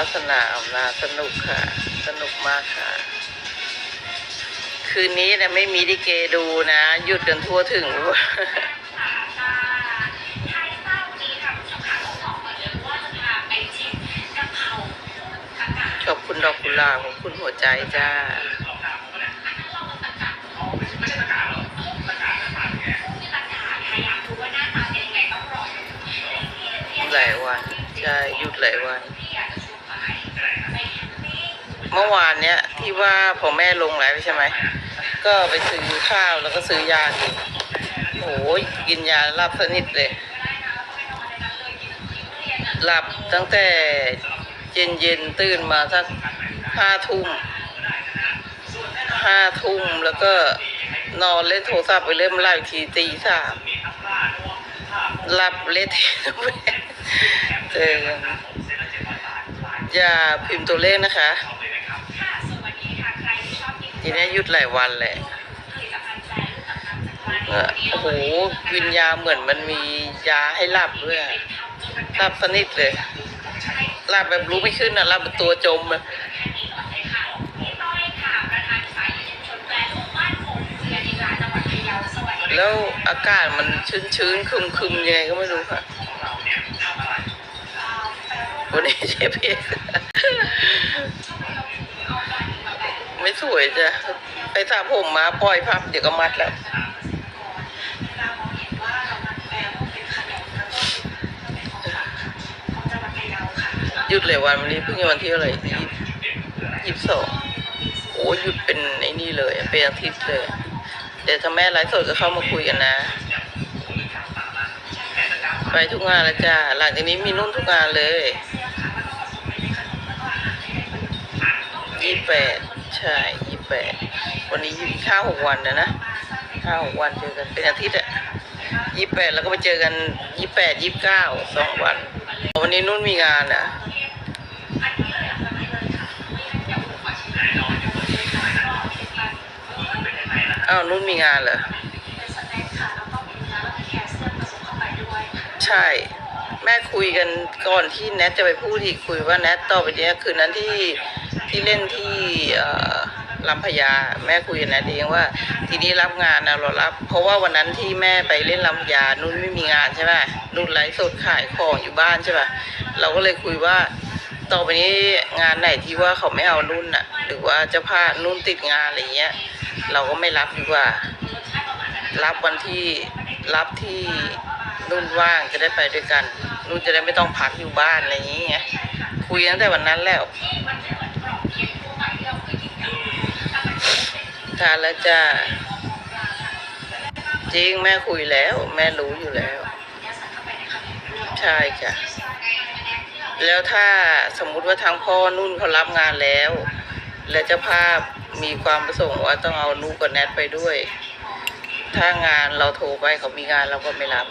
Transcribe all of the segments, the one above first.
าสนาอำนาจสนุกค่ะ สนุกมากค่ะ คืนนี้นะไม่มีดิเกดูนะ หยุดกันทั่วถึงขอบคุณดอกกุหลาบขอบคุณหัวใจจ้าหลายวันใช่หยุดหลายวัน เมื่อวานเนี้ยที่ว่าพอแม่ลงไลฟ์ใช่ไหม ก็ไปซื้อข้าวแล้วก็ซื้อยากินโอ้ยกินยาหลับสนิทเลย หลับตั้งแต่เย็นเย็นตื่นมาสักห้าทุ่มห้าทุ่มแล้วก็นอนเล่นโทรศัพท์ไปเริ่มไล่ทีตีสามหลับเละเทะเจอกันอย่าพิมพ์ตัวเลขนะคะ ทีนี้หยุดหลายวันแหละโอ้โหวิญญาเหมือนมันมียาให้หลับด้วยหลับสนิทเลยหลับแบบรู้ไม่ขึ้นอะหลับแบบตัวจมอะแล้วอากาศมันชื้นๆคึมๆยังไงก็ไม่รู้ค่ะวันนี้เชฟเอกไม่ สวยจ้ะไปสระผมมาปล่อยพับเดี๋ยวก็มัดแล้วหยุดเลยวันวันนี้เพิ่งวันที่อะไรยี่ยี่สิบสองโอ้หยุดเป็นไอ้นี่เลยเป็นอาทิตย์เลย เดี๋ยวถ้าแม่ไลฟ์สดก็เข้ามาคุยกันนะ ไปทุกงานแล้วจ้าหลังจากนี้มีนุ่นทุกงานเลยยี่แปด ใช่ยี่แปดวันนี้ยี่ห้าหกวันนะนะห้าหกวันเจอกันเป็นอาทิตย์อะยี่แปดแล้วก็ไปเจอกันยี่แปดยี่เก้าสองวัน วันนี้นุ่นมีงานอะอ้าวนุ่นมีงานเหรอใช่ แม่คุยกันก่อนที่แนทจะไปพูดอีกคุยว่าแนทต่อไปเนี้ยคืนนั้นที่ ที่เล่นที่ลำพญาแม่คุยกันแนทเองว่า ทีนี้รับงานนะเรารับ เพราะว่าวันนั้นที่แม่ไปเล่นลำพญานุ่นไม่มีงานใช่ไหมนุ่นไลฟ์สดขายของอยู่บ้านใช่ป่ะเราก็เลยคุยว่าต่อไปนี้งานไหนที่ว่าเขาไม่เอานุ่นอะหรือว่าจะพานุ่นติดงานอะไรเงี้ย เราก็ไม่รับดีกว่า รับวันที่รับที่นุ่นว่างจะได้ไปด้วยกัน นุ่นจะได้ไม่ต้องพักอยู่บ้านอะไรอย่างเงี้ยคุยตั้งแต่วันนั้นแล้ว ทานแล้วจ้า จริงแม่คุยแล้ว แม่รู้อยู่แล้ว ใช่จ้ะแล้วถ้าสมมุติว่าทางพ่อนุ่นเขารับงานแล้ว และเจ้าภาพมีความประสงค์ว่าต้องเอานุกับแนทไปด้วย ถ้างานเราโทรไปเขามีงานเราก็ไม่รับ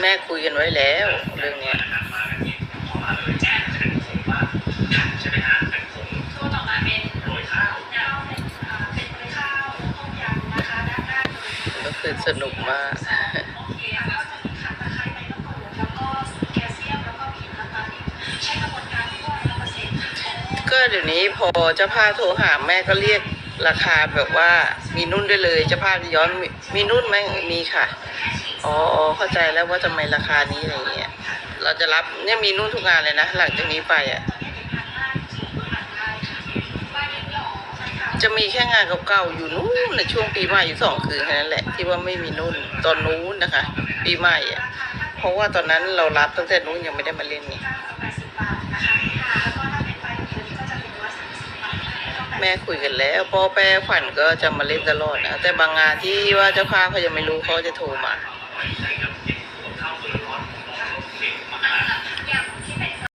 แม่คุยกันไว้แล้วเรื่องเนี้ย ก็คือสนุกมากก็เดี๋ยวนี้พอเจ้าภาพโทรหาแม่ก็เรียกราคาแบบว่ามีนุ่นได้เลยเจ้าภาพย้อนมีนุ่นไหมมีค่ะ อ๋ออ๋อเข้าใจแล้วว่าทำไมราคานี้อะไรเงี้ย เราจะรับเนี่ยมีนุ่นทุกงานเลยนะ หลังจากนี้ไปอะ จะมีแค่งานเก่าๆอยู่นู้นในช่วงปีใหม่อยู่สองคืนแค่นั้นแหละ ที่ว่าไม่มีนุ่นตอนนู้นนะคะ ปีใหม่อะเพราะว่าตอนนั้นเรารับตั้งแต่นู้นยังไม่ได้มาเล่นนี่แม่คุยกันแล้วพ่อแป้ขวัญก็จะมาเล่นตลอดนะแต่บางงานที่ว่าเจ้าภาพเขายังไม่รู้เขาจะโทรมา